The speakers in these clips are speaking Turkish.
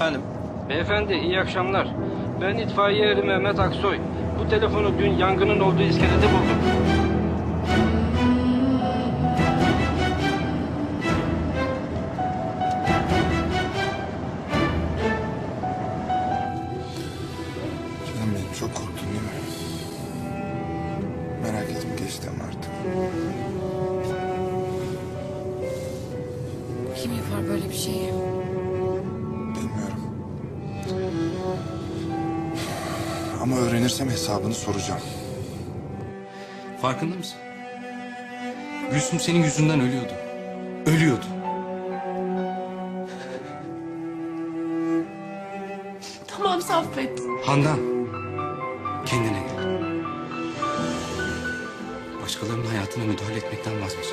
Efendim? Beyefendi iyi akşamlar. Ben itfaiye eri Mehmet Aksoy. Bu telefonu dün yangının olduğu iskelede buldum. Canım benim çok korktun değil mi? Merak ettim geçti ama artık. Kim yapar böyle bir şeyi? Ama öğrenirsem hesabını soracağım. Farkında mısın? Gülsüm senin yüzünden ölüyordu. Ölüyordu. Tamam Saffet. Handan. Kendine gel. Başkalarının hayatına müdahale etmekten vazgeç.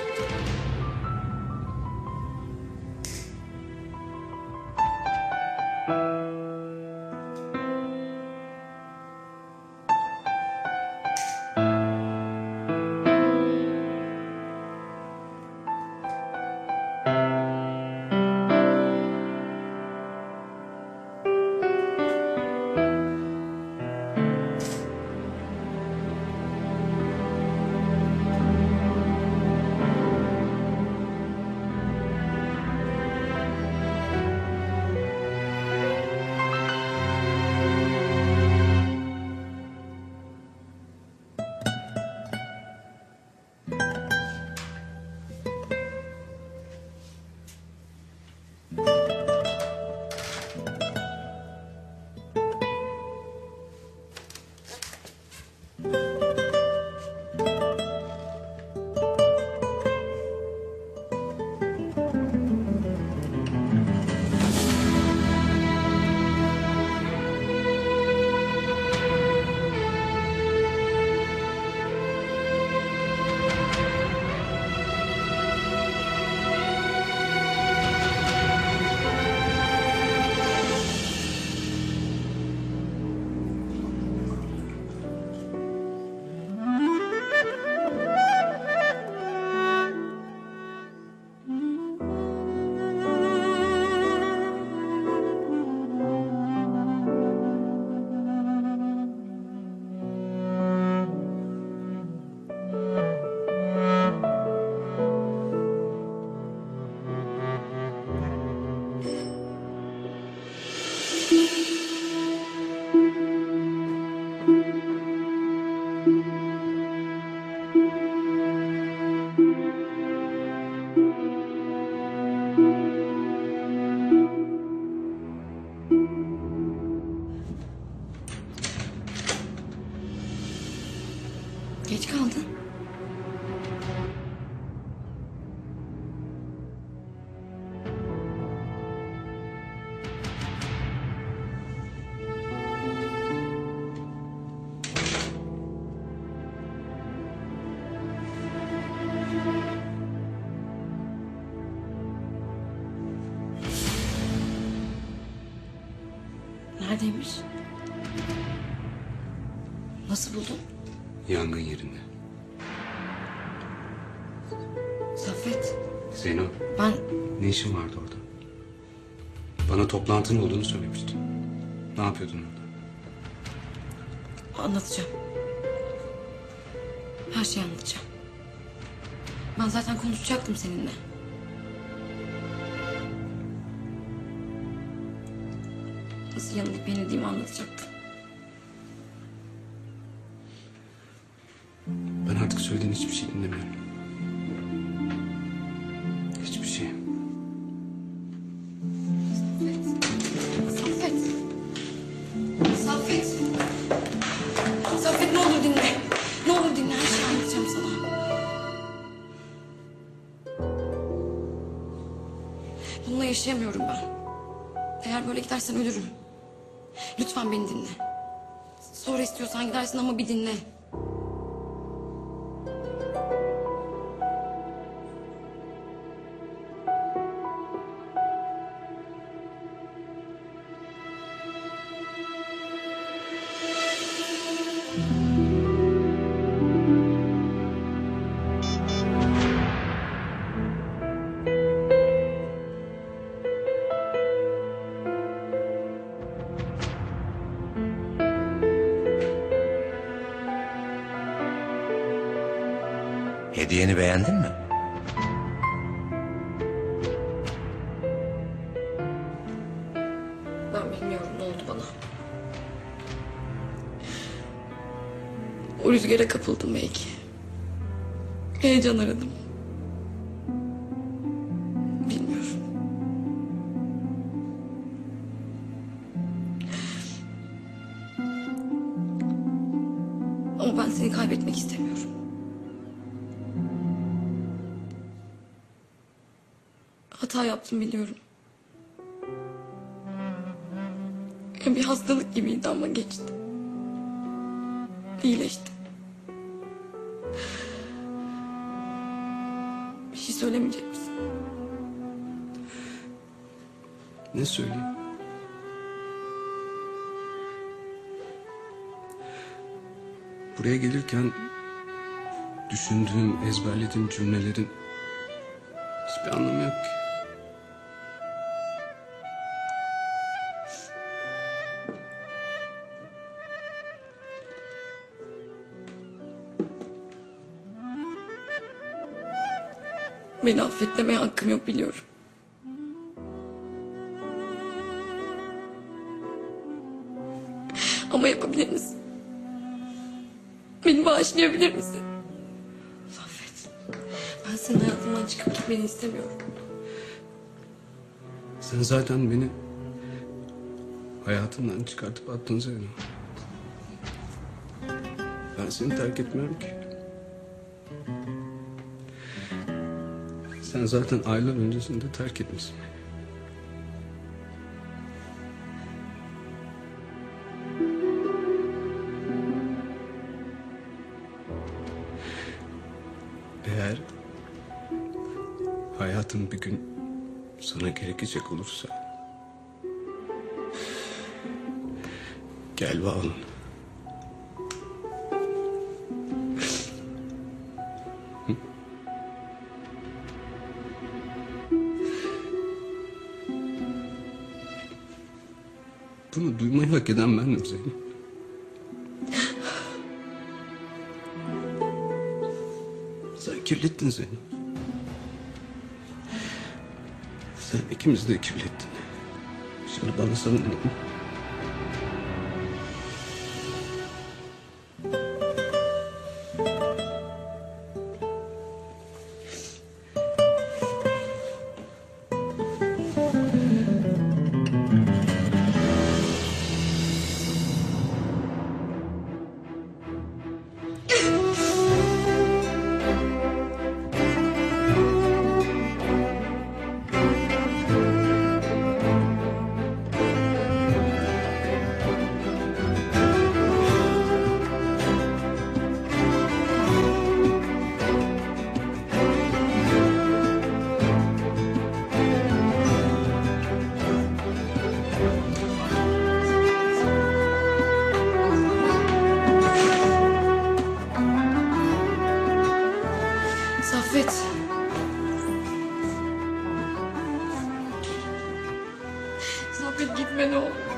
Geç kaldın. Neredeymiş? Nasıl buldun? Yangın yerinde. Saffet. Zeyno Ben ne işin vardı orada? Bana toplantın olduğunu söylemiştin. Ne yapıyordun orada? anlatacağım. Her şeyi anlatacağım. Ben zaten konuşacaktım seninle. Nasıl yanılıp yenildiğimi anlatacaktım. Artık söylediğin hiçbir şey dinlemiyorum. Hiçbir şey. Saffet. Saffet. Saffet ne olur dinle. Ne olur dinle her şeyi anlatacağım sana. Bununla yaşayamıyorum ben. Eğer böyle gidersen ölürüm. Lütfen beni dinle. Sonra istiyorsan gidersin ama bir dinle. Hediyeni beğendin mi? Ben bilmiyorum ne oldu bana. O rüzgara kapıldım belki. Heyecan aradım. Bilmiyorum. Ama ben seni kaybetmek istemiyorum. Hata yaptım biliyorum. Bir hastalık gibiydi ama geçti. İyileştim. Bir şey söylemeyecek misin? Ne söyleyeyim? Buraya gelirken düşündüğüm, ezberlediğim cümlelerin hiçbir anlamı yok ki. Beni affetmeye hakkım yok biliyorum. Ama yapabilir misin? Beni bağışlayabilir misin? Affet. Ben senin hayatımdan çıkıp gitmeni istemiyorum. Sen zaten beni hayatımdan çıkartıp attın Zeyno. Ben seni terk etmiyorum ki. Sen zaten aylar öncesinde terk etmişsin. Eğer hayatım bir gün sana gerekecek olursa gel ve Bunu duymayı hak eden bendim Zeynep. Sen kirlettin Zeynep. Sen ikimizi de kirlettin. Şimdi bana sana Saffet gitme ne olur.